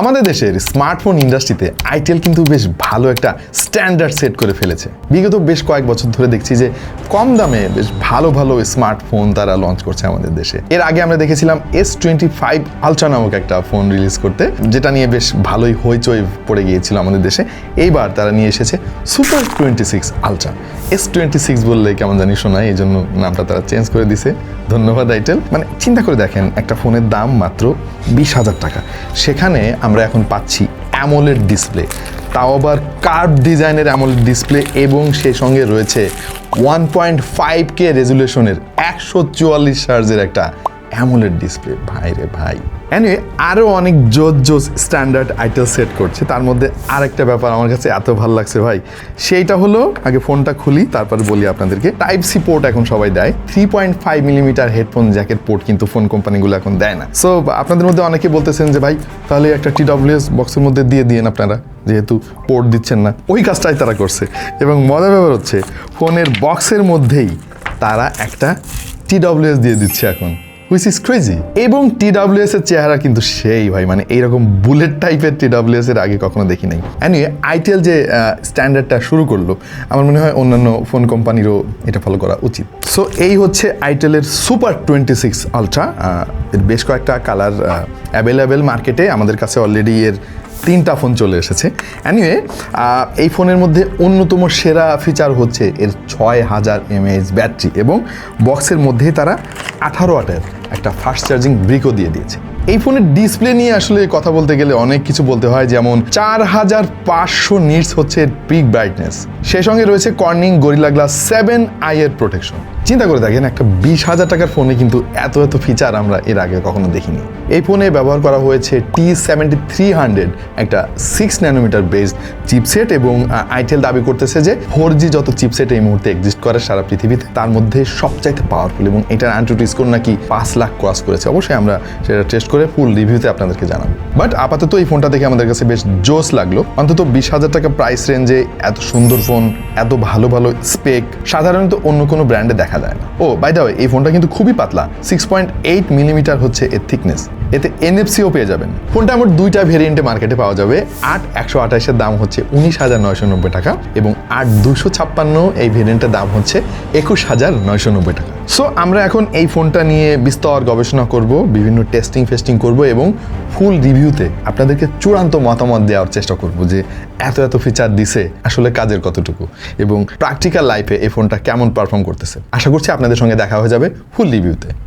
আমাদের দেশের স্মার্টফোন ইন্ডাস্ট্রিতে আইটেল কিন্তু বেশ ভালো একটা স্ট্যান্ডার্ড সেট করে ফেলেছে। বিগত বেশ কয়েক বছর ধরে দেখছি যে কম দামে বেশ ভালো ভালো স্মার্টফোন তারা লঞ্চ করছে আমাদের দেশে। এর আগে আমরা দেখেছিলাম এস টোয়েন্টি ফাইভ আলট্রা নামক একটা ফোন রিলিজ করতে, যেটা নিয়ে বেশ ভালোই হইচই পড়ে গিয়েছিল আমাদের দেশে। এইবার তারা নিয়ে এসেছে super twenty six ultra S twenty six বললে কেমন জানি শোনায় এই জন্য নামটা তারা চেঞ্জ করে দিছে। ধন্যবাদ আইটেল। মানে চিন্তা করে দেখেন, একটা ফোনের দাম মাত্র বিশ হাজার টাকা। সেখানে আমরা এখন পাচ্ছি অ্যামোলেড ডিসপ্লে তাও আবার কার্ড ডিজাইনের অ্যামোলেড ডিসপ্লে এবং সে সঙ্গে রয়েছে ওয়ান পয়েন্ট ফাইভ কে রেজুলেশনের একশো চুয়াল্লিশ সার্জের একটা অ্যামোলেড ডিসপ্লে ভাই রে ভাই। এনিওয়ে আরও অনেক জোজ জোজ স্ট্যান্ডার্ড আইটেল সেট করছে। তার মধ্যে আরেকটা ব্যাপার আমার কাছে এত ভালো লাগছে ভাই। সেইটা হলো, আগে ফোনটা খুলি, তারপর বলি আপনাদেরকে। টাইপ সি পোর্ট এখন সবাই দেয়। Three point five millimetre headphone jacket port কিন্তু ফোন কোম্পানিগুলো এখন দেয় না। সো আপনাদের মধ্যে অনেকে বলতেছেন যে, ভাই, তাহলে একটা টি ডাব্লিউএস বক্সের মধ্যে দিয়ে দিয়েন আপনারা। যেহেতু পোর্ট দিচ্ছেন না। ওই কাজটাই তারা করছে। এবং মজার ব্যাপার হচ্ছে ফোনের বক্সের মধ্যেই তারা একটা টি টিডব্লিউএস দিয়ে দিচ্ছে এখন। হুইচ ইজ ক্রেজি এবং টিডব্লিউএস এর চেহারা কিন্তু সেই ভাই মানে এইরকম বুলেট টাইপের টিডব্লিউএস এর আগে কখনো দেখি নাই। অ্যানিওয়ে আইটেল যে স্ট্যান্ডার্ডটা শুরু করল, আমার মনে হয় অন্যান্য ফোন কোম্পানিরও এটা ফলো করা উচিত। সো এই হচ্ছে আইটেলের সুপার টোয়েন্টি সিক্স আলট্রা এর বেশ কয়েকটা কালার অ্যাভেলেবেল মার্কেটে আমাদের কাছে অলরেডি এর তিনটা ফোন চলে এসেছে। অ্যানিওয়ে এই ফোনের মধ্যে অন্যতম সেরা ফিচার হচ্ছে এর ছয় হাজার এমএএইচ ব্যাটারি এবং বক্সের মধ্যেই তারা আঠারো ওয়াটের একটা ফাস্ট চার্জিং ব্রিকও দিয়ে দিয়েছে। এই ফোনের ডিসপ্লে নিয়ে আসলে কথা বলতে গেলে অনেক কিছু বলতে হয়, যেমন চার হাজার পাঁচশো নিটস হচ্ছে পিক ব্রাইটনেস সেই সঙ্গে রয়েছে Corning Gorilla Glass seven I এর প্রোটেকশন চিন্তা করে দেখেন, একটা বিশ হাজার টাকার ফোনে কিন্তু এত এত ফিচার আমরা এর আগে কখনো দেখিনি। এই ফোনে ব্যবহার করা হয়েছে টি সেভেন্টি থ্রি হান্ড্রেড একটা সিক্স ন্যানোমিটার বেসড চিপসেট এবং আইটেল দাবি করতেছে যে ফোর জি যত চিপসেট এই মুহূর্তে এক্সিস্ট করে সারা পৃথিবীতে, তার মধ্যে সবচাইতে পাওয়ারফুল এবং এটার অ্যান্ট্রোটি স্কোর নাকি পাঁচ লাখ ক্রস করেছে? অবশ্যই আমরা সেটা টেস্ট করে ফুল রিভিউতে আপনাদেরকে জানাব। বাট আপাতত এই ফোনটা দেখে আমাদের কাছে বেশ জোস লাগল। অন্তত বিশ হাজার টাকা প্রাইস রেঞ্জে এত সুন্দর ফোন এত ভালো ভালো স্পেক সাধারণত অন্য কোনো ব্র্যান্ডে দেখা যায় না। ও বাই দ্য এই ফোনটা কিন্তু খুবই পাতলা সিক্স পয়েন্ট এইট মিলিমিটার হচ্ছে এর থিকনেস এতে এনএফসিও পেয়ে যাবেন। ফোনটা আমার দুইটা ভেরিয়েন্টে মার্কেটে পাওয়া যাবে। আট একশো আঠাশের দাম হচ্ছে উনিশ হাজার নয়শো নব্বই টাকা এবং আট দুশো ছাপ্পান্ন এই ভেরিয়েন্টের দাম হচ্ছে একুশ হাজার নয়শো নব্বই টাকা। সো আমরা এখন এই ফোনটা নিয়ে বিস্তর গবেষণা করব, বিভিন্ন টেস্টিং ফেস্টিং করব এবং ফুল রিভিউতে আপনাদেরকে চূড়ান্ত মতামত দেওয়ার চেষ্টা করব যে এত এত ফিচার দিছে, আসলে কাজের কতটুকু এবং প্র্যাকটিক্যাল লাইফে এই ফোনটা কেমন পারফর্ম করতেছে। আশা করছি আপনাদের সঙ্গে দেখা হয়ে যাবে ফুল রিভিউতে